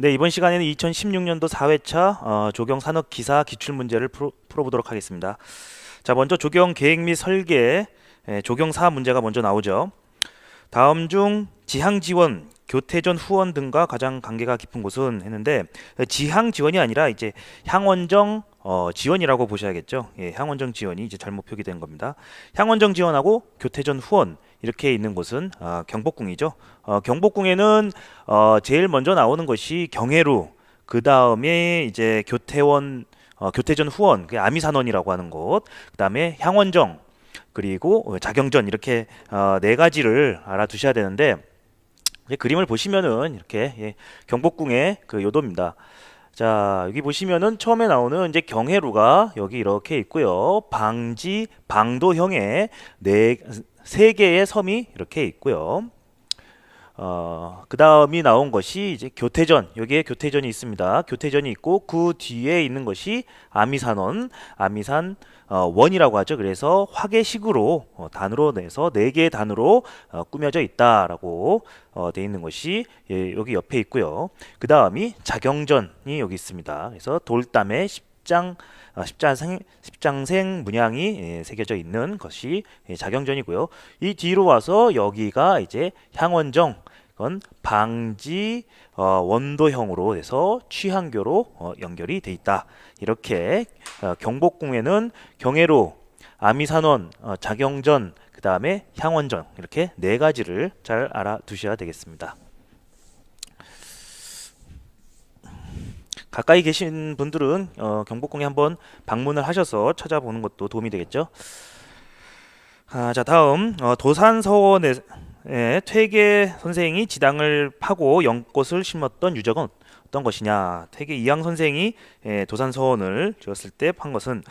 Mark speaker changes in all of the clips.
Speaker 1: 네, 이번 시간에는 2016년도 4회차 어, 조경 산업 기사 기출 문제를 풀어, 보도록 하겠습니다. 자, 먼저 조경 계획 및 설계 에, 예, 조경 사 문제가 먼저 나오죠. 다음 중 지향 지원, 교태전 후원 등과 가장 관계가 깊은 곳은 했는데 지향 지원이 아니라 이제 향원정 어, 지원이라고 보셔야겠죠. 예, 향원정 지원이 이제 잘못 표기된 겁니다. 향원정 지원하고 교태전 후원 이렇게 있는 곳은 어, 경복궁이죠. 어, 경복궁에는 어, 제일 먼저 나오는 것이 경해루, 그 다음에 이제 교태원, 어, 교태전 후원, 그 아미산원이라고 하는 곳, 그 다음에 향원정, 그리고 자경전 이렇게 어, 네 가지를 알아두셔야 되는데 그림을 보시면은 이렇게 예, 경복궁의 그 요도입니다. 자 여기 보시면은 처음에 나오는 이제 경해루가 여기 이렇게 있고요. 방지 방도형의 네세 개의 섬이 이렇게 있고요. 어, 그 다음이 나온 것이 이제 교태전. 여기에 교태전이 있습니다. 교태전이 있고 그 뒤에 있는 것이 아미산원, 아미산 어, 원이라고 하죠. 그래서 화계식으로 어, 단으로 내서 네 개의 단으로 어, 꾸며져 있다라고 어, 돼 있는 것이 예, 여기 옆에 있고요. 그 다음이 자경전이 여기 있습니다. 그래서 돌담의 10장 아, 십자생, 십장생 문양이 예, 새겨져 있는 것이 자경전이고요. 예, 이 뒤로 와서 여기가 이제 향원정 건 방지 어, 원도형으로 돼서 취향교로 어, 연결이 돼 있다. 이렇게 어, 경복궁에는 경해로, 아미산원, 자경전, 그 다음에 향원전 이렇게 네 가지를 잘 알아두셔야 되겠습니다. 가까이 계신 분들은 어, 경복궁에 한번 방문을 하셔서 찾아보는 것도 도움이 되겠죠. 아, 자 다음 어, 도산서원의 예, 퇴계 선생이 지당을 파고 연꽃을 심었던 유적은 어떤 것이냐? 퇴계 이양 선생이 예, 도산서원을 지었을 때 판 것은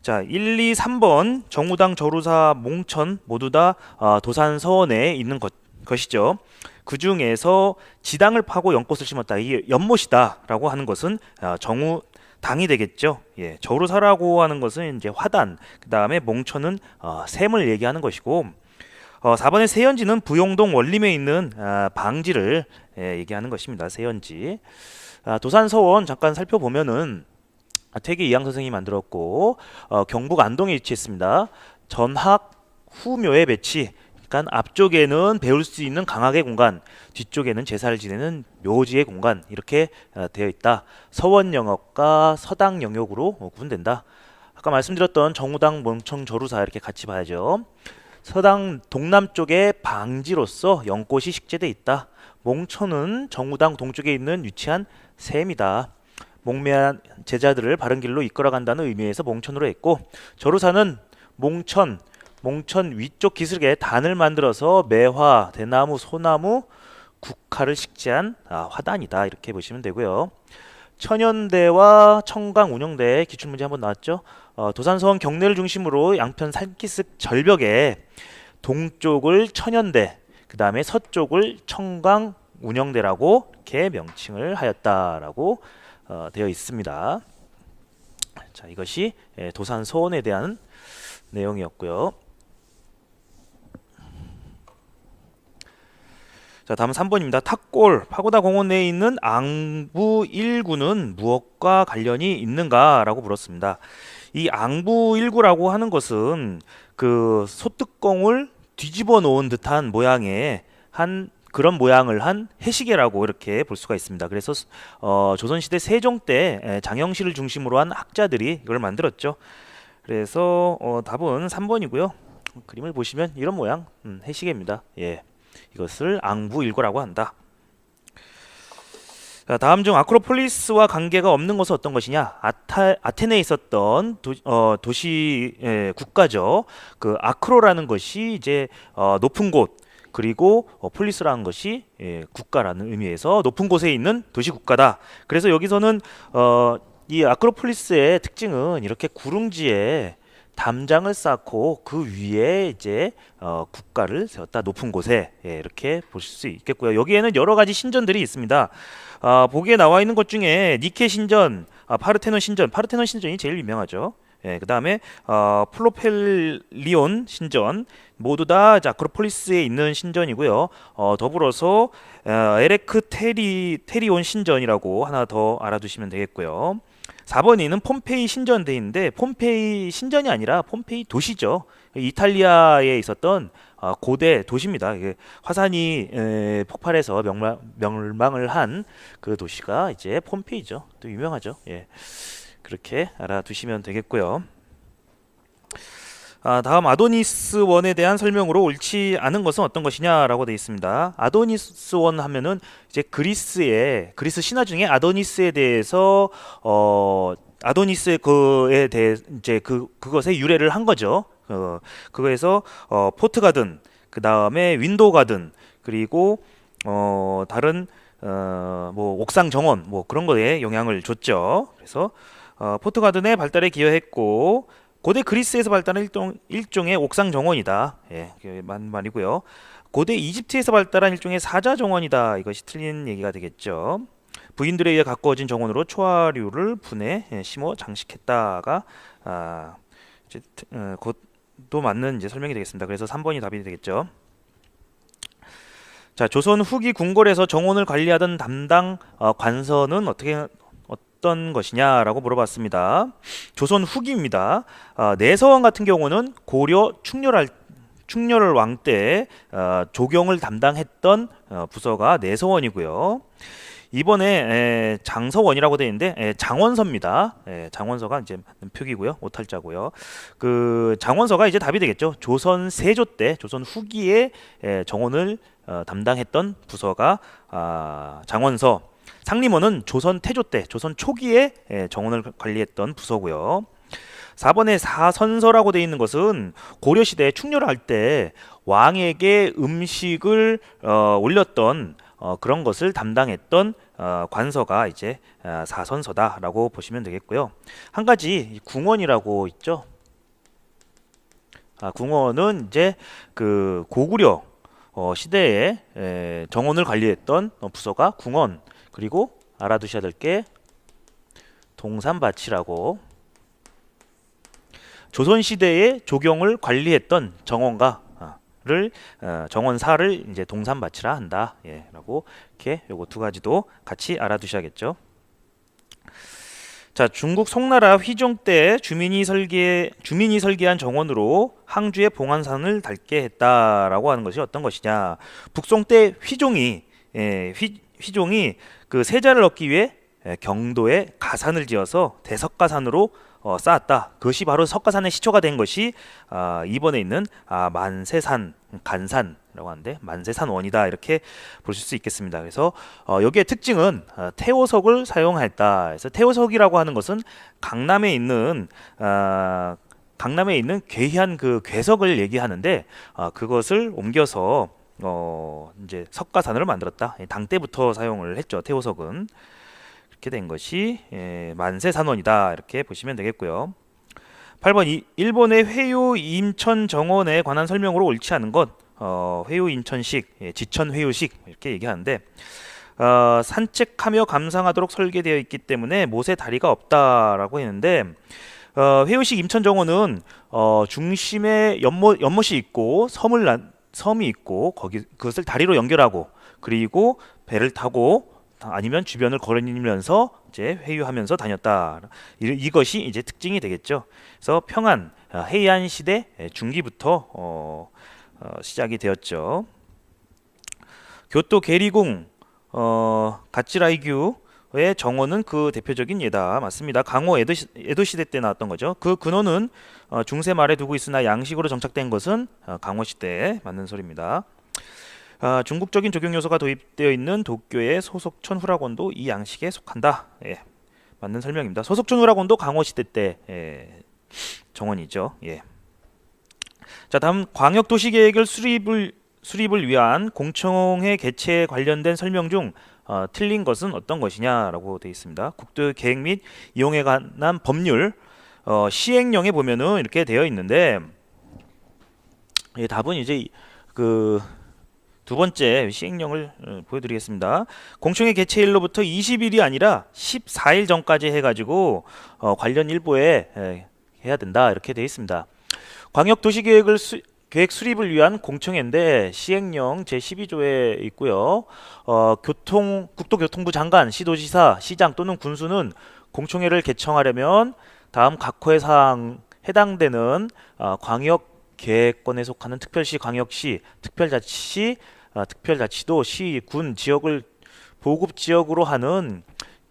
Speaker 1: 자, 1, 2, 3번 정우당 저루사 몽천 모두 다 어, 도산서원에 있는 것, 것이죠. 그 중에서 지당을 파고 연꽃을 심었다. 이 연못이다라고 하는 것은 아, 정우 당이 되겠죠. 예, 저루사라고 하는 것은 이제 화단, 그 다음에 몽천은 어, 샘을 얘기하는 것이고, 어, 4번의 세연지는 부용동 원림에 있는 아, 방지를 예, 얘기하는 것입니다. 세연지. 아, 도산서원 잠깐 살펴보면은 아, 퇴계 이양 선생이 만들었고 어, 경북 안동에 위치했습니다. 전학 후묘에 배치 그러니까 앞쪽에는 배울 수 있는 강학의 공간, 뒤쪽에는 제사를 지내는 묘지의 공간 이렇게 아, 되어 있다. 서원 영역과 서당 영역으로 어, 구분된다. 아까 말씀드렸던 정우당 멍청 저루사 이렇게 같이 봐야죠. 서당 동남쪽의 방지로서 연꽃이 식재돼 있다. 몽천은 정우당 동쪽에 있는 유치한 샘이다. 몽매한 제자들을 바른 길로 이끌어간다는 의미에서 몽천으로 했고 저루사는 몽천 몽천 위쪽 기슭에 단을 만들어서 매화, 대나무, 소나무, 국화를 식재한 아, 화단이다 이렇게 보시면 되고요. 천연대와 청강 운영대 기출문제 한번 나왔죠. 어, 도산성 경내를 중심으로 양편 산기슭 절벽에 동쪽을 천연대, 그 다음에 서쪽을 청강 운영대라고 이렇게 명칭을 하였다라고 어, 되어 있습니다. 자 이것이 예, 도산소원에 대한 내용이었고요. 자 다음은 3번입니다. 탁골 파고다 공원 내에 있는 앙부 1구는 무엇과 관련이 있는가라고 물었습니다. 이 앙부 1구라고 하는 것은 그 소뚜껑을 뒤집어 놓은 듯한 모양의 한 그런 모양을 한 해시계라고 이렇게 볼 수가 있습니다. 그래서 어, 조선시대 세종 때 장영실을 중심으로 한 학자들이 이걸 만들었죠. 그래서 어, 답은 3번이고요. 그림을 보시면 이런 모양 음, 해시계입니다. 예. 이것을 앙부일고라고 한다. 자, 다음 중 아크로폴리스와 관계가 없는 것은 어떤 것이냐? 아타, 아테네에 있었던 도, 어, 시 예, 국가죠. 그 아크로라는 것이 이제 어, 높은 곳 그리고 어, 폴리스라는 것이 예, 국가라는 의미에서 높은 곳에 있는 도시 국가다. 그래서 여기서는 어, 이 아크로폴리스의 특징은 이렇게 구릉지에 담장을 쌓고 그 위에 이제 어, 국가를 세웠다 높은 곳에 예, 이렇게 보실 수 있겠고요. 여기에는 여러 가지 신전들이 있습니다. 아, 보기에 나와 있는 것 중에 니케 신전, 아, 파르테논 신전, 파르테논 신전이 제일 유명하죠. 예, 그 다음에 어, 플로펠리온 신전 모두 다아크로폴리스에 있는 신전이고요. 어, 더불어서 어, 에레크 테리 테리온 신전이라고 하나 더 알아두시면 되겠고요. 4번이는 폼페이 신전대인데 폼페이 신전이 아니라 폼페이 도시죠. 이탈리아에 있었던 어, 고대 도시입니다. 화산이 폭발해서 명망을한 그 도시가 이제 폼페이죠. 또 유명하죠. 예. 그렇게 알아두시면 되겠고요. 아, 다음 아도니스 원에 대한 설명으로 옳지 않은 것은 어떤 것이냐라고 되어 있습니다. 아도니스 원 하면은 이제 그리스의 그리스 신화 중에 아도니스에 대해서 어 아도니스의 그에 대해 이제 그 그것의 유래를 한 거죠. 어 그거에서 어 포트 가든 그 다음에 윈도 가든 그리고 어 다른 어뭐 옥상 정원 뭐 그런 거에 영향을 줬죠. 그래서 어 포트 가든의 발달에 기여했고 고대 그리스에서 발달한 일종, 일종의 옥상 정원이다. 예, 만 말이고요. 고대 이집트에서 발달한 일종의 사자 정원이다. 이것이 틀린 얘기가 되겠죠. 부인들에 의해 가꿔진 정원으로 초화류를 분해 예, 심어 장식했다가 아, 이제 어, 곧도 맞는 이제 설명이 되겠습니다. 그래서 3번이 답이 되겠죠. 자 조선 후기 궁궐에서 정원을 관리하던 담당 어, 관서는 어떻게 어떤 것이냐라고 물어봤습니다. 조선 후기입니다. 아, 내서원 같은 경우는 고려 충렬할 충렬 을왕때 아, 조경을 담당했던 어, 부서가 내서원이고요. 이번에 에, 장서원이라고 되어 있는데 에, 장원서입니다. 에, 장원서가 이제 표기고요, 오탈자고요. 그 장원서가 이제 답이 되겠죠. 조선 세조 때, 조선 후기에 에, 정원을 어, 담당했던 부서가 아, 장원서. 상림원은 조선 태조 때 조선 초기에 예, 정원을 관리했던 부서고요. 4번의 사선서라고 되어 있는 것은 고려 시대 에 충렬할 때 왕에게 음식을 어, 올렸던 어, 그런 것을 담당했던 어, 관서가 이제 어, 사선서다라고 보시면 되겠고요. 한 가지 궁원이라고 있죠. 아, 궁원은 이제 그 고구려 어, 시대에 에, 정원을 관리했던 어, 부서가 궁원. 그리고 알아두셔야 될 게 동산밭이라고 조선시대의 조경을 관리했던 정원가를 어, 정원사를 이제 동산밭이라 한다. 예, 라고 이렇게 요거 두 가지도 같이 알아두셔야겠죠. 자, 중국 송나라 휘종 때 주민이 설계 주민이 설계한 정원으로 항주의 봉안산을 닳게 했다라고 하는 것이 어떤 것이냐. 북송 때 휘종이 예, 휘, 휘종이 그 세자를 얻기 위해 예, 경도에 가산을 지어서 대석가산으로 어, 쌓았다. 그것이 바로 석가산의 시초가 된 것이 아, 이번에 있는 아, 만세산 간산이라고 하는데 만세산 원이다 이렇게 보실 수 있겠습니다. 그래서 어, 여기의 특징은 어, 태호석을 사용했다. 그래서 태호석이라고 하는 것은 강남에 있는 어, 강남에 있는 괴한그 괴석을 얘기하는데 어, 그것을 옮겨서 어 이제 석가산으로 만들었다. 예, 당 때부터 사용을 했죠. 태호석은 그렇게된 것이 예, 만세 산원이다 이렇게 보시면 되겠고요. 8번 이, 일본의 회유 임천 정원에 관한 설명으로 옳지 않은 것 어, 회유 임천식, 예, 지천 회유식 이렇게 얘기하는데 어, 산책하며 감상하도록 설계되어 있기 때문에 못에 다리가 없다라고 했는데 어, 회유식 임천 정원은 어, 중심에 연못 연못이 있고 섬을 난 섬이 있고 거기 그것을 다리로 연결하고 그리고 배를 타고 아니면 주변을 걸어니면서 이제 회유하면서 다녔다. 이것이 이제 특징이 되겠죠. 그래서 평안 아, 해안 시대 중기부터 어, 어, 시작이 되었죠. 교토 게리궁 어, 가치라이규 의 정원은 그 대표적인 예다. 맞습니다. 강호 에도, 시 에도 시대 때 나왔던 거죠. 그 근원은 어, 중세 말에 두고 있으나 양식으로 정착된 것은 어, 강호 시대에 맞는 소리입니다. 아, 중국적인 조경 요소가 도입되어 있는 도쿄의 소속촌 후라곤도 이 양식에 속한다. 예, 맞는 설명입니다. 소속촌 후라곤도 강호 시대 때 예, 정원이죠. 예. 자, 다음 광역 도시 계획을 수립을 수립을 위한 공청회 개최 관련된 설명 중 어, 틀린 것은 어떤 것이냐라고 되어 있습니다. 국토 계획 및 이용에 관한 법률 어, 시행령에 보면은 이렇게 되어 있는데 예, 답은 이제 그 두 번째 시행령을 어, 보여드리겠습니다. 공청회 개최일로부터 20일이 아니라 14일 전까지 해가지고 어, 관련 일보에 해야 된다 이렇게 되어 있습니다. 광역도시계획을 수, 계획 수립을 위한 공청회인데 시행령 제12조에 있고요. 어, 교통 국토교통부 장관, 시도지사, 시장 또는 군수는 공청회를 개청하려면 다음 각호의 사항 해당되는 어, 광역 계획권에 속하는 특별시, 광역시, 특별자치시, 어, 특별자치도, 시, 군, 지역을 보급 지역으로 하는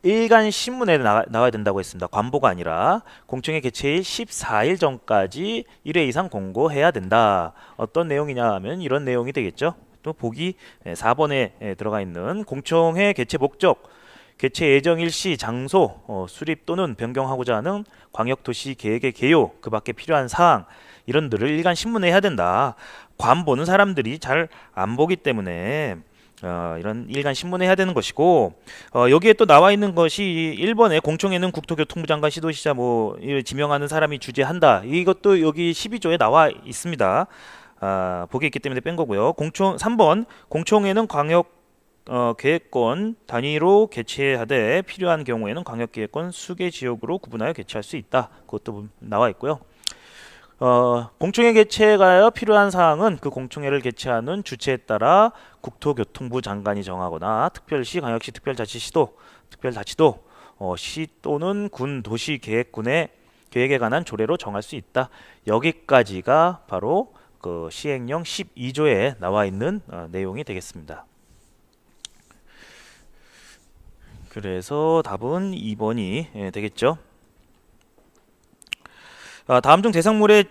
Speaker 1: 일간 신문에 나가, 나와야 된다고 했습니다. 관보가 아니라 공청회 개최일 14일 전까지 1회 이상 공고해야 된다. 어떤 내용이냐 하면 이런 내용이 되겠죠. 또 보기 4번에 예, 예, 들어가 있는 공청회 개최 목적 개최 예정 일시, 장소, 어, 수립 또는 변경하고자 하는 광역도시 계획의 개요, 그 밖에 필요한 사항 이런 들을 일간 신문에 해야 된다. 관 보는 사람들이 잘 안 보기 때문에 어, 이런 일간 신문에 해야 되는 것이고 어, 여기에 또 나와 있는 것이 1번에 공청회는 국토교통부 장관 시도시자 뭐 지명하는 사람이 주재한다 이것도 여기 12조에 나와 있습니다 아, 보기 있기 때문에 뺀 거고요 공청 3번 공청회는 광역 어, 계획권 단위로 개최하되 필요한 경우에는 광역계획권 수개 지역으로 구분하여 개최할 수 있다 그것도 나와 있고요 어, 공청회 개최가여 에 필요한 사항은 그 공청회를 개최하는 주체에 따라 국토교통부 장관이 정하거나 특별시, 광역시, 특별자치시도, 특별자치도, 어, 시 또는 군 도시 계획군의 계획에 관한 조례로 정할 수 있다. 여기까지가 바로 그 시행령 12조에 나와 있는 어, 내용이 되겠습니다. 그래서 답은 2번이 예, 되겠죠. 어, 다음 중 대상물의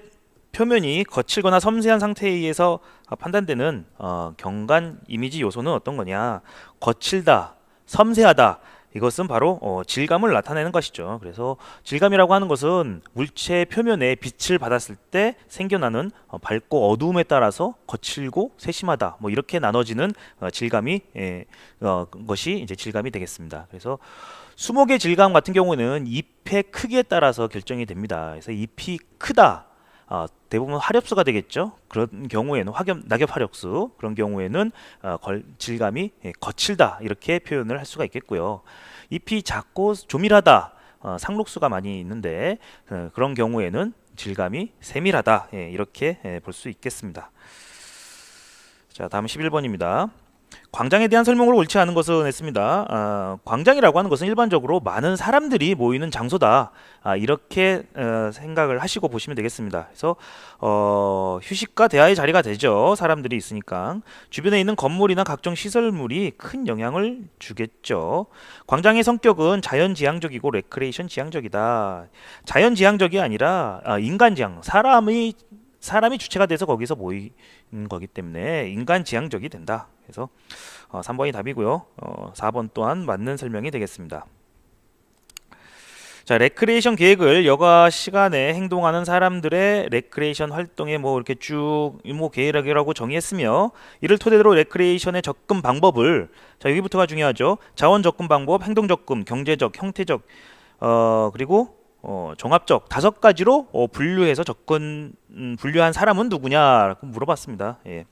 Speaker 1: 표면이 거칠거나 섬세한 상태에 의해서 판단되는 어, 경관 이미지 요소는 어떤 거냐? 거칠다, 섬세하다. 이것은 바로 어, 질감을 나타내는 것이죠. 그래서 질감이라고 하는 것은 물체 표면에 빛을 받았을 때 생겨나는 어, 밝고 어두움에 따라서 거칠고 세심하다. 뭐 이렇게 나눠지는 어, 질감이 예, 어, 것이 이제 질감이 되겠습니다. 그래서 수목의 질감 같은 경우는 잎의 크기에 따라서 결정이 됩니다. 그래서 잎이 크다. 어, 대부분 화렵수가 되겠죠. 그런 경우에는 화겸, 낙엽 화력수 그런 경우에는 어, 걸, 질감이 예, 거칠다 이렇게 표현을 할 수가 있겠고요. 잎이 작고 조밀하다 어, 상록수가 많이 있는데 어, 그런 경우에는 질감이 세밀하다 예, 이렇게 예, 볼수 있겠습니다. 자 다음 11번입니다. 광장에 대한 설명을 옳지 않은 것은 했습니다. 어, 아, 광장이라고 하는 것은 일반적으로 많은 사람들이 모이는 장소다. 아, 이렇게 어, 생각을 하시고 보시면 되겠습니다. 그래서 어, 휴식과 대화의 자리가 되죠. 사람들이 있으니까 주변에 있는 건물이나 각종 시설물이 큰 영향을 주겠죠. 광장의 성격은 자연지향적이고 레크레이션 지향적이다. 자연지향적이 아니라 아, 인간지향, 사람의 사람이 주체가 돼서 거기서 모이 음, 거기 때문에 인간 지향적이 된다. 그래서 어, 3번이 답이고요. 어, 4번 또한 맞는 설명이 되겠습니다. 자, 레크레이션 계획을 여가 시간에 행동하는 사람들의 레크레이션 활동에 뭐 이렇게 쭉 유모 계획이라고 정의했으며 이를 토대로 레크레이션의 접근 방법을 자, 여기부터가 중요하죠. 자원 접근 방법, 행동 접근, 경제적, 형태적 어, 그리고 어, 종합적 다섯 가지로 어, 분류해서 접근 음, 분류한 사람은 누구냐라고 물어봤습니다. 예.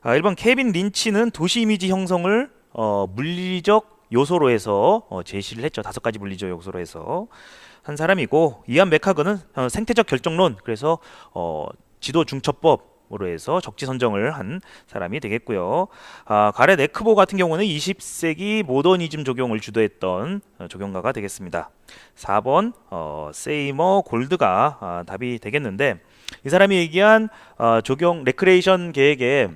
Speaker 1: 아, 1번 케빈 린치는 도시 이미지 형성을 어, 물리적 요소로 해서 어, 제시를 했죠. 다섯 가지 물리적 요소로 해서 한 사람이고 이안 맥하그는 어, 생태적 결정론 그래서 어, 지도 중첩법 으로 해서 적지 선정을 한 사람이 되겠고요. 아, 가레 네크보 같은 경우는 20세기 모더니즘 적용을 주도했던 어, 적가가 되겠습니다. 4번 어, 세이머 골드가 아, 답이 되겠는데 이 사람이 얘기한 어, 적용 레크레이션 계획의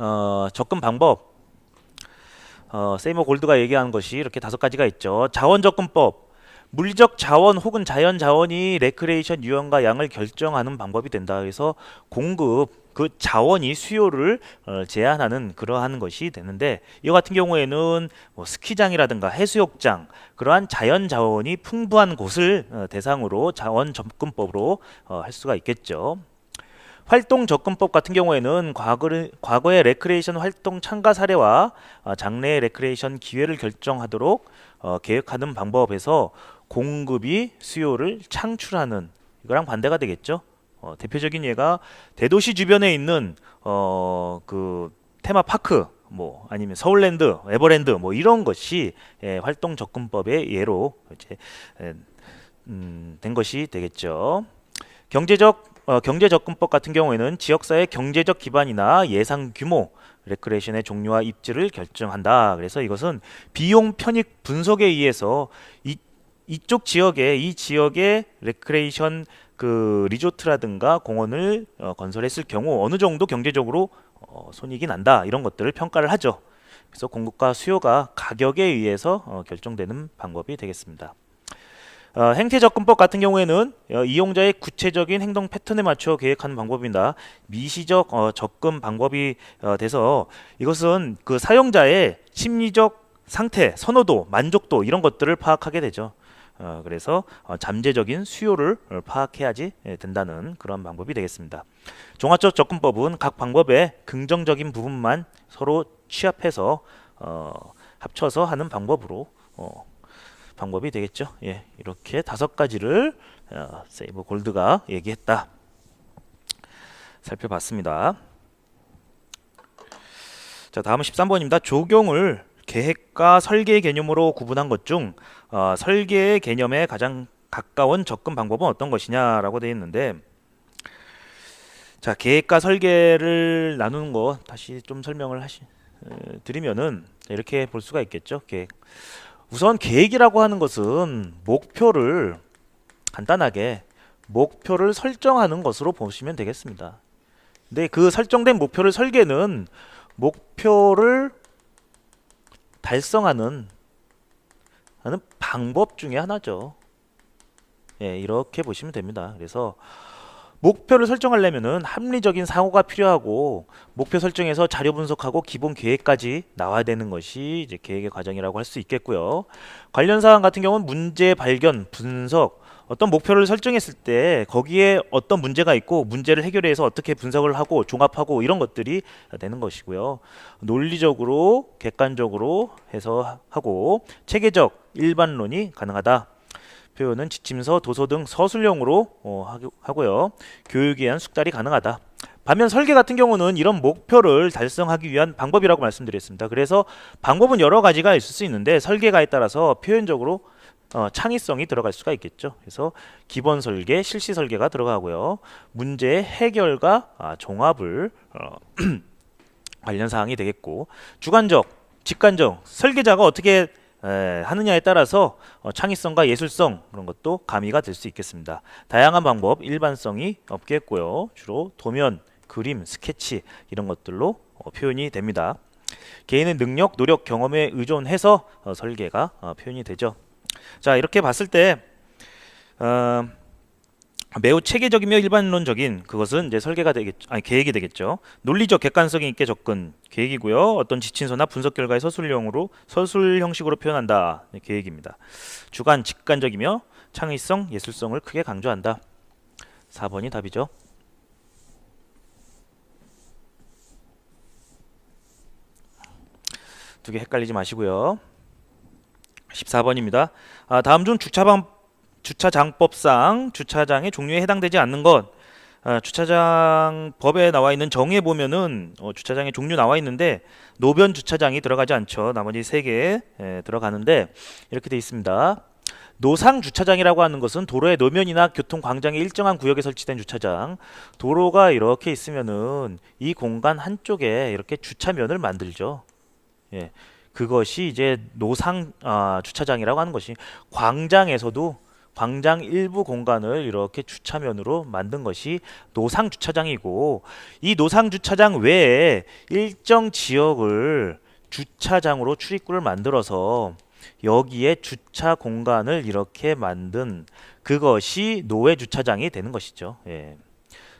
Speaker 1: 어, 접근 방법 어, 세이머 골드가 얘기한 것이 이렇게 다섯 가지가 있죠. 자원 접근법 물리적 자원 혹은 자연 자원이 레크레이션 유형과 양을 결정하는 방법이 된다. 그래서 공급 그 자원이 수요를 어, 제한하는 그러한 것이 되는데 이 같은 경우에는 뭐 스키장이라든가 해수욕장 그러한 자연 자원이 풍부한 곳을 어, 대상으로 자원 접근법으로 어, 할 수가 있겠죠. 활동 접근법 같은 경우에는 과거의 레크레이션 활동 참가 사례와 장래 레크레이션 기회를 결정하도록 계획하는 방법에서 공급이 수요를 창출하는 이거랑 반대가 되겠죠. 어, 대표적인 예가 대도시 주변에 있는 어, 그 테마파크 뭐 아니면 서울랜드, 에버랜드 뭐 이런 것이 예, 활동 접근법의 예로 이제 예, 음, 된 것이 되겠죠. 경제적 어, 경제 접근법 같은 경우에는 지역사회 경제적 기반이나 예상 규모, 레크레이션의 종류와 입지를 결정한다. 그래서 이것은 비용 편익 분석에 의해서 이쪽 지역에 이 지역에 레크레이션 그 리조트라든가 공원을 어, 건설했을 경우 어느 정도 경제적으로 어, 손익이 난다 이런 것들을 평가를 하죠. 그래서 공급과 수요가 가격에 의해서 어, 결정되는 방법이 되겠습니다. 어, 행태접근법 같은 경우에는 어, 이용자의 구체적인 행동 패턴에 맞춰 계획하는 방법입니다. 미시적 어, 접근 방법이 어, 돼서 이것은 그 사용자의 심리적 상태, 선호도, 만족도 이런 것들을 파악하게 되죠. 어, 그래서 어, 잠재적인 수요를 어, 파악해야지 예, 된다는 그런 방법이 되겠습니다. 종합적 접근법은 각 방법의 긍정적인 부분만 서로 취합해서 어, 합쳐서 하는 방법으로 어, 방법이 되겠죠. 예, 이렇게 다섯 가지를 어, 세이브 골드가 얘기했다. 살펴봤습니다. 자, 다음은 13번입니다. 조경을 계획과 설계 개념으로 구분한 것중 어, 설계 개념에 가장 가까운 접근 방법은 어떤 것이냐라고 되어 있는데 자 계획과 설계를 나누는 거 다시 좀 설명을 하시 어, 드리면은 이렇게 볼 수가 있겠죠 계획 우선 계획이라고 하는 것은 목표를 간단하게 목표를 설정하는 것으로 보시면 되겠습니다 근데 그 설정된 목표를 설계는 목표를 달성하는 하는 방법 중에 하나죠. 예, 이렇게 보시면 됩니다. 그래서 목표를 설정하려면 합리적인 사고가 필요하고 목표 설정에서 자료 분석하고 기본 계획까지 나와야 되는 것이 이제 계획의 과정이라고 할 수 있겠고요. 관련 사항 같은 경우는 문제 발견, 분석, 어떤 목표를 설정했을 때 거기에 어떤 문제가 있고 문제를 해결해서 어떻게 분석을 하고 종합하고 이런 것들이 되는 것이고요. 논리적으로 객관적으로 해서 하고 체계적 일반론이 가능하다. 표현은 지침서, 도서 등 서술형으로 어, 하고요. 교육에 의한 숙달이 가능하다. 반면 설계 같은 경우는 이런 목표를 달성하기 위한 방법이라고 말씀드렸습니다. 그래서 방법은 여러 가지가 있을 수 있는데 설계가에 따라서 표현적으로 어, 창의성이 들어갈 수가 있겠죠. 그래서 기본 설계, 실시 설계가 들어가고요. 문제 해결과 아, 종합을 어, 관련 사항이 되겠고 주관적, 직관적 설계자가 어떻게 에, 하느냐에 따라서 어, 창의성과 예술성 그런 것도 가미가 될 수 있겠습니다. 다양한 방법, 일반성이 없겠고요. 주로 도면, 그림, 스케치 이런 것들로 어, 표현이 됩니다. 개인의 능력, 노력, 경험에 의존해서 어, 설계가 어, 표현이 되죠. 자 이렇게 봤을 때 어, 매우 체계적이며 일반론적인 그것은 이제 설계가 되겠 아니 계획이 되겠죠. 논리적 객관성 있게 접근 계획이고요. 어떤 지친서나 분석 결과의 서술형으로 서술 형식으로 표현한다 네, 계획입니다. 주관 직관적이며 창의성 예술성을 크게 강조한다. 4번이 답이죠. 두 개 헷갈리지 마시고요. 14번입니다. 아, 다음 중 주차방, 주차장법상 주차장의 종류에 해당되지 않는 것 아, 주차장 법에 나와 있는 정의에 보면은 어, 주차장의 종류 나와 있는데 노변 주차장이 들어가지 않죠. 나머지 세개 예, 들어가는데 이렇게 돼 있습니다. 노상 주차장이라고 하는 것은 도로의 노면이나 교통 광장의 일정한 구역에 설치된 주차장. 도로가 이렇게 있으면은 이 공간 한쪽에 이렇게 주차면을 만들죠. 예. 그것이 이제 노상 아, 주차장이라고 하는 것이 광장에서도 광장 일부 공간을 이렇게 주차면으로 만든 것이 노상 주차장이고 이 노상 주차장 외에 일정 지역을 주차장으로 출입구를 만들어서 여기에 주차 공간을 이렇게 만든 그것이 노외 주차장이 되는 것이죠. 예.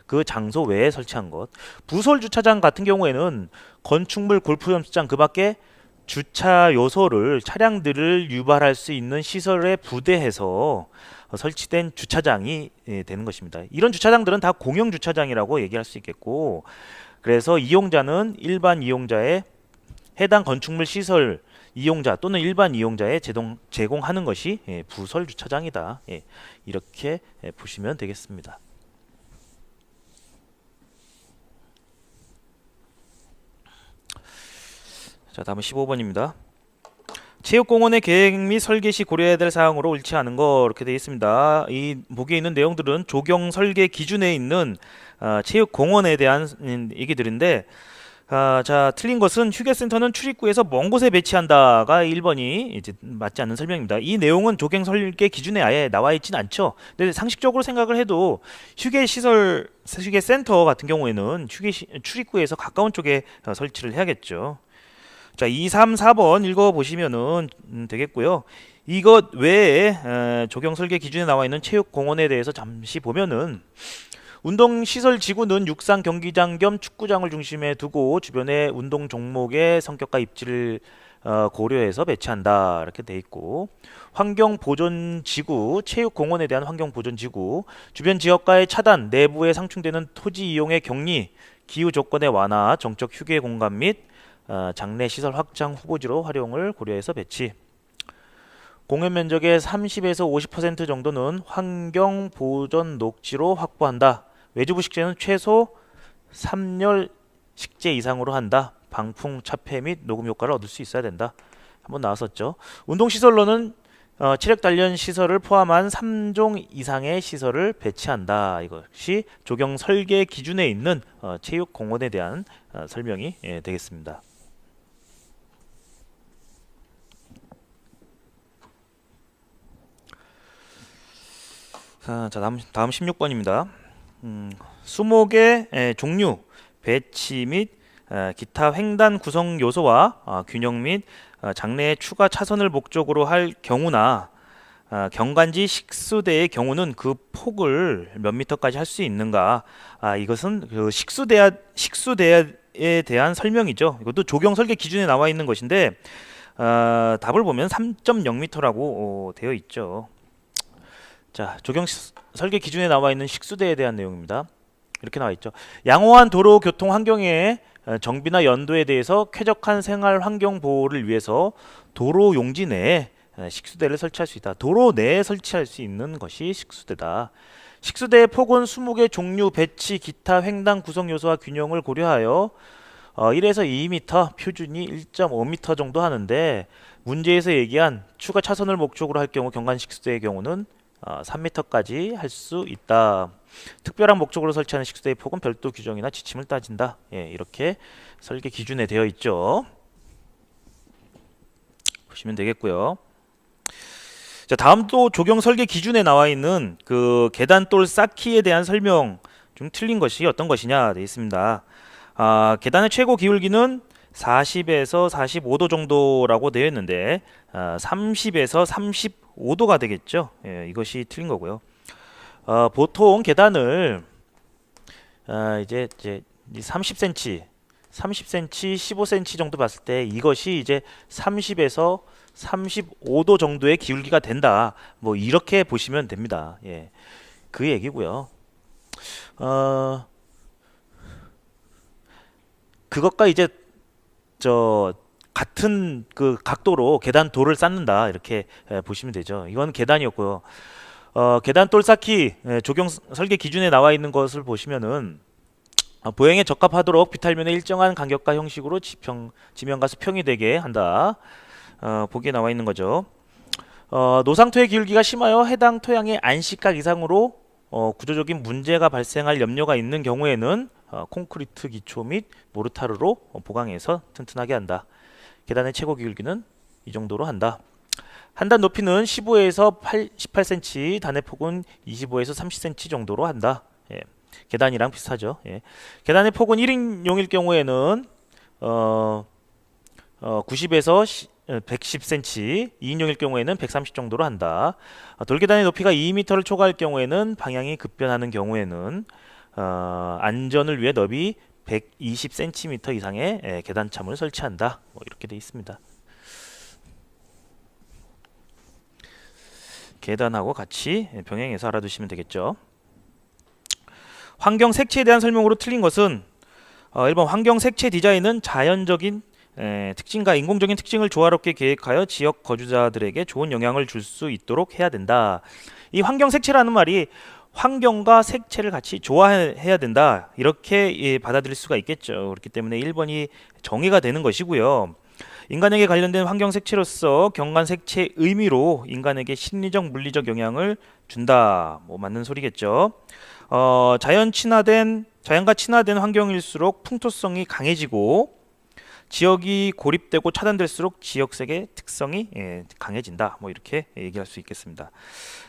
Speaker 1: 그 장소 외에 설치한 것. 부설 주차장 같은 경우에는 건축물 골프 연습장 그 밖에 주차 요소를 차량들을 유발할 수 있는 시설에 부대해서 설치된 주차장이 예, 되는 것입니다. 이런 주차장들은 다 공용 주차장이라고 얘기할 수 있겠고 그래서 이용자는 일반 이용자의 해당 건축물 시설 이용자 또는 일반 이용자에 제공, 하는 것이 예, 부설 주차장이다. 예, 이렇게 보시면 되겠습니다. 자 다음은 15번입니다. 체육공원의 계획 및 설계 시 고려해야 될 사항으로 옳지 않은 거 이렇게 되어 있습니다. 이 목에 있는 내용들은 조경 설계 기준에 있는 어, 체육공원에 대한 얘기들인데 아, 자 틀린 것은 휴게센터는 출입구에서 먼 곳에 배치한다가 1번이 이제 맞지 않는 설명입니다. 이 내용은 조경 설계 기준에 아예 나와 있진 않죠. 근데 상식적으로 생각을 해도 휴게 시설 휴게센터 같은 경우에는 휴게 출입구에서 가까운 쪽에 어, 설치를 해야겠죠. 자, 2, 3, 4번 읽어보시면 음, 되겠고요. 이것 외에 조경 설계 기준에 나와 있는 체육공원에 대해서 잠시 보면은 운동시설 지구는 육상 경기장 겸 축구장을 중심에 두고 주변의 운동 종목의 성격과 입지를 어, 고려해서 배치한다 이렇게 돼 있고 환경보존지구 체육공원에 대한 환경보존지구 주변 지역과의 차단 내부에 상충되는 토지 이용의 격리 기후 조건의 완화 정적 휴게 공간 및 어, 장례 시설 확장 후보지로 활용을 고려해서 배치. 공연 면적의 30에서 50% 정도는 환경 보전 녹지로 확보한다. 외주부 식재는 최소 3열 식재 이상으로 한다. 방풍 차폐 및 녹음 효과를 얻을 수 있어야 된다. 한번 나왔었죠. 운동시설로는 어, 체력 단련 시설을 포함한 3종 이상의 시설을 배치한다. 이것이 조경 설계 기준에 있는 어, 체육공원에 대한 어, 설명이 예, 되겠습니다. 아, 자 다음, 다음 16번입니다. 음, 수목의 에, 종류, 배치 및 에, 기타 횡단 구성 요소와 아, 균형 및 아, 장래의 추가 차선을 목적으로 할 경우나 아, 경관지 식수대의 경우는 그 폭을 몇 미터까지 할 수 있는가? 아, 이것은 그 식수대야 식수대에 대한 설명이죠. 이것도 조경 설계 기준에 나와 있는 것인데 아, 답을 보면 3.0m라고 어, 되어 있죠. 자, 조경 설계 기준에 나와 있는 식수대에 대한 내용입니다. 이렇게 나와 있죠. 양호한 도로 교통 환경의 어, 정비나 연도에 대해서 쾌적한 생활 환경 보호를 위해서 도로 용지 내에 어, 식수대를 설치할 수 있다. 도로 내에 설치할 수 있는 것이 식수대다. 식수대의 폭은 20개 종류, 배치, 기타, 횡단 구성 요소와 균형을 고려하여 1에서 어, 2m, 표준이 1.5m 정도 하는데 문제에서 얘기한 추가 차선을 목적으로 할 경우 경관 식수대의 경우는 어, 아, 3m까지 할 수 있다. 특별한 목적으로 설치하는 식수대의 폭은 별도 규정이나 지침을 따진다. 예, 이렇게 설계 기준에 되어 있죠. 보시면 되겠고요. 자, 다음 또 조경 설계 기준에 나와 있는 그 계단돌 쌓기에 대한 설명 좀 틀린 것이 어떤 것이냐 되어 있습니다. 아, 계단의 최고 기울기는 40에서 45도 정도라고 되어 있는데 아, 30에서 35 5도가 되겠죠. 예, 이것이 틀린 거고요. 어, 보통 계단을 어, 이제 이제 30cm, 30cm, 15cm 정도 봤을 때 이것이 이제 30에서 35도 정도의 기울기가 된다. 뭐 이렇게 보시면 됩니다. 예, 그 얘기고요. 어, 그것과 이제 저 같은 그 각도로 계단 돌을 쌓는다 이렇게 예, 보시면 되죠. 이건 계단이었고요. 어, 계단 돌 쌓기 예, 조경 설계 기준에 나와 있는 것을 보시면은 어, 보행에 적합하도록 비탈면에 일정한 간격과 형식으로 지평, 지면과 수평이 되게 한다. 어, 보기에 나와 있는 거죠. 어, 노상토의 기울기가 심하여 해당 토양의 안식각 이상으로 어, 구조적인 문제가 발생할 염려가 있는 경우에는 어, 콘크리트 기초 및 모르타르로 보강해서 튼튼하게 한다. 계단의 최고 기울기는 이 정도로 한다. 한 단 높이는 15에서 8, 18cm, 단의 폭은 25에서 30cm 정도로 한다. 예. 계단이랑 비슷하죠. 예. 계단의 폭은 1인용일 경우에는 어, 어 90에서 시, 110cm, 어, 2인용일 경우에는 130 정도로 한다. 어, 돌계단의 높이가 2m를 초과할 경우에는 방향이 급변하는 경우에는 어, 안전을 위해 너비 120cm 이상의 예, 계단참을 설치한다. 뭐 이렇게 돼 있습니다. 계단하고 같이 예, 병행해서 알아두시면 되겠죠. 환경 색채에 대한 설명으로 틀린 것은 어, 1번 환경 색채 디자인은 자연적인 에, 예, 특징과 인공적인 특징을 조화롭게 계획하여 지역 거주자들에게 좋은 영향을 줄 수 있도록 해야 된다. 이 환경 색채라는 말이 환경과 색채를 같이 좋아해야 된다. 이렇게 예, 받아들일 수가 있겠죠. 그렇기 때문에 1번이 정의가 되는 것이고요. 인간에게 관련된 환경 색채로서 경관 색채 의미로 인간에게 심리적 물리적 영향을 준다. 뭐 맞는 소리겠죠. 어, 자연 친화된 자연과 친화된 환경일수록 풍토성이 강해지고 지역이 고립되고 차단될수록 지역색의 특성이 예, 강해진다. 뭐 이렇게 얘기할 수 있겠습니다.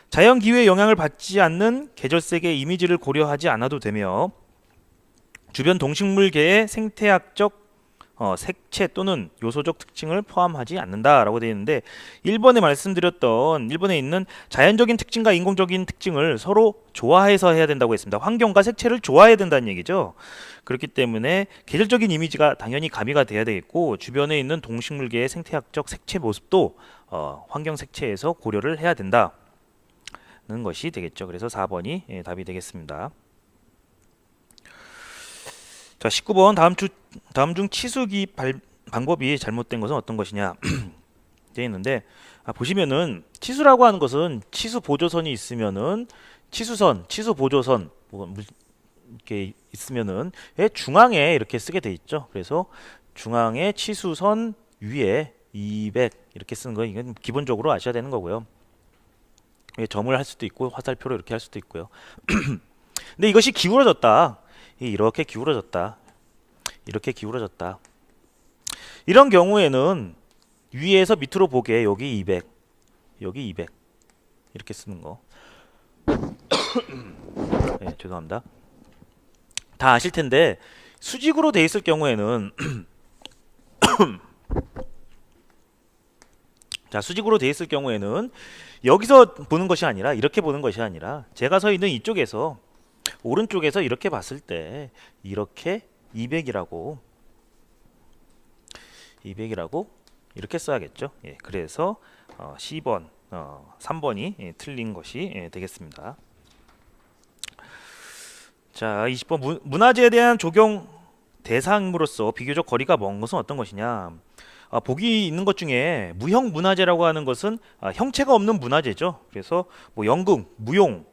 Speaker 1: 자연 기후의 영향을 받지 않는 계절색의 이미지를 고려하지 않아도 되며 주변 동식물계의 생태학적 어, 색채 또는 요소적 특징을 포함하지 않는다라고 되어 있는데 1번에 말씀드렸던 1번에 있는 자연적인 특징과 인공적인 특징을 서로 좋아해서 해야 된다고 했습니다. 환경과 색채를 좋아해야 된다는 얘기죠. 그렇기 때문에 계절적인 이미지가 당연히 가미가 돼야 되겠고 주변에 있는 동식물계의 생태학적 색채 모습도 어, 환경 색채에서 고려를 해야 된다는 것이 되겠죠. 그래서 4번이 예, 답이 되겠습니다. 자 19번 다음 주 다음 중 치수기 발, 방법이 잘못된 것은 어떤 것이냐 되어 있는데 아, 보시면은 치수라고 하는 것은 치수 보조선이 있으면은 치수선, 치수 보조선 뭐 이렇게 있으면은 중앙에 이렇게 쓰게 돼 있죠. 그래서 중앙에 치수선 위에 200 이렇게 쓰는 거 이건 기본적으로 아셔야 되는 거고요. 예, 점을 할 수도 있고 화살표로 이렇게 할 수도 있고요. 근데 이것이 기울어졌다. 이렇게 기울어졌다. 이렇게 기울어졌다. 이런 경우에는 위에서 밑으로 보게 여기 200, 여기 200 이렇게 쓰는 거. 네, 죄송합니다. 다 아실 텐데 수직으로 돼 있을 경우에는 자 수직으로 돼 있을 경우에는 여기서 보는 것이 아니라 이렇게 보는 것이 아니라 제가 서 있는 이쪽에서 오른쪽에서 이렇게 봤을 때 이렇게 200이라고 200이라고 이렇게 써야겠죠. 예, 그래서 어, 1번 어, 3번이 예, 틀린 것이 예, 되겠습니다. 자, 20번 문, 문화재에 대한 적용 대상으로서 비교적 거리가 먼 것은 어떤 것이냐? 아, 복이 있는 것 중에 무형 문화재라고 하는 것은 아, 형체가 없는 문화재죠. 그래서 뭐 연극, 무용,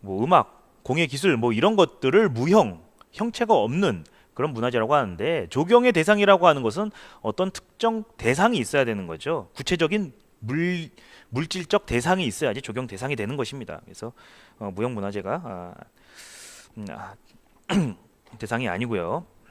Speaker 1: 뭐 음악, 공예 기술 뭐 이런 것들을 무형 형체가 없는 그런 문화재라고 하는데 조경의 대상이라고 하는 것은 어떤 특정 대상이 있어야 되는 거죠. 구체적인 물 물질적 대상이 있어야지 조경 대상이 되는 것입니다. 그래서 어, 무형 문화재가 아, 음, 아, 대상이 아니고요.